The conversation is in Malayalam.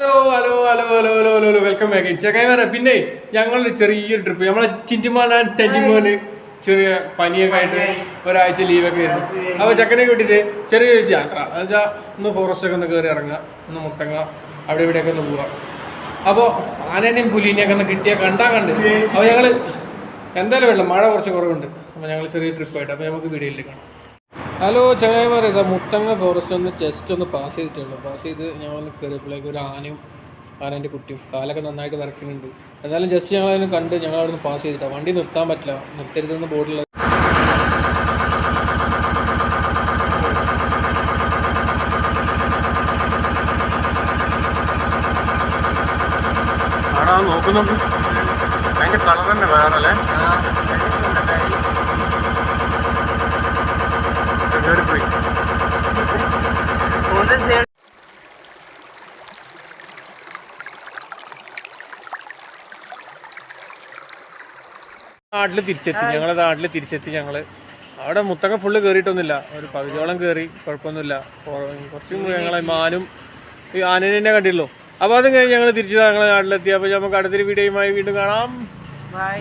Hello hello hello hello hello hello hello welcome back ചക്കായി പിന്നെ ഞങ്ങളൊരു ചെറിയൊരു ട്രിപ്പ് നമ്മളെ ചിന്റിമാന ടെന്റിമോന് ചെറിയ പനിയൊക്കെ ആയിട്ട് ഒരാഴ്ച ലീവൊക്കെ ആയിരുന്നു. അപ്പോൾ ചക്കനെ കൂട്ടിയിട്ട് ചെറിയൊരു യാത്ര. എന്ന് വെച്ചാൽ ഒന്ന് ഫോറസ്റ്റ് ഒക്കെ ഒന്ന് കയറി ഇറങ്ങുക ഒന്ന് മുത്തങ്ങ അവിടെ ഇവിടെയൊക്കെ ഒന്ന് പോവാം അപ്പോൾ ആനേനെയും പുലിനെയൊക്കെ ഒന്ന് കിട്ടിയാൽ കണ്ടാ കണ്ട്. അപ്പോൾ ഞങ്ങൾ എന്തായാലും വേണ്ട മഴ കുറച്ച് കുറവുണ്ട്. അപ്പോൾ ഞങ്ങൾ ചെറിയ ട്രിപ്പായിട്ട് അപ്പോൾ നമുക്ക് വീഡിയോയിൽ കാണാം. ഹലോ ചേവർ ഇതാ മുത്തങ്ങ ഫോറസ്റ്റ് ഒന്ന് ജസ്റ്റ് ഒന്ന് പാസ് ചെയ്തിട്ടുള്ളൂ. പാസ് ചെയ്ത് ഞങ്ങളൊന്ന് കയറിയപ്പോഴേക്ക് ഒരു ആനയും ആനേന്റെ കുട്ടിയും കാലൊക്കെ നന്നായിട്ട് വിറക്കുന്നുണ്ട് എന്നാലും ജസ്റ്റ് ഞങ്ങൾ അതിനെ കണ്ട് ഞങ്ങൾ അവിടെ നിന്ന് പാസ് ചെയ്തിട്ടാണ് വണ്ടി നിർത്താൻ പറ്റില്ല. നിർത്തരുതെന്ന് ബോർഡിൽ ആടാ നോക്ക് നോക്ക് അതിന്റെ കളർ തന്നെ വേറെ അല്ലേ? നാട്ടിൽ തിരിച്ചെത്തി. ഞങ്ങളെ നാട്ടിൽ തിരിച്ചെത്തി ഞങ്ങൾ അവിടെ മുത്തങ്ങ ഫുള്ള് കയറിയിട്ടൊന്നുമില്ല ഒരു പകുതിയോളം കയറി കുഴപ്പമൊന്നുമില്ല. കുറച്ച് മൃഗങ്ങളെ ഞങ്ങളെ മാനും ഈ ആനനെ കണ്ടില്ലോ അപ്പോൾ അതും കഴിഞ്ഞ് ഞങ്ങൾ തിരിച്ചു ഞങ്ങളെ നാട്ടിലെത്തി. അപ്പോൾ നമുക്ക് അടുത്തൊരു വീഡിയോയുമായി വീണ്ടും കാണാം. ബൈ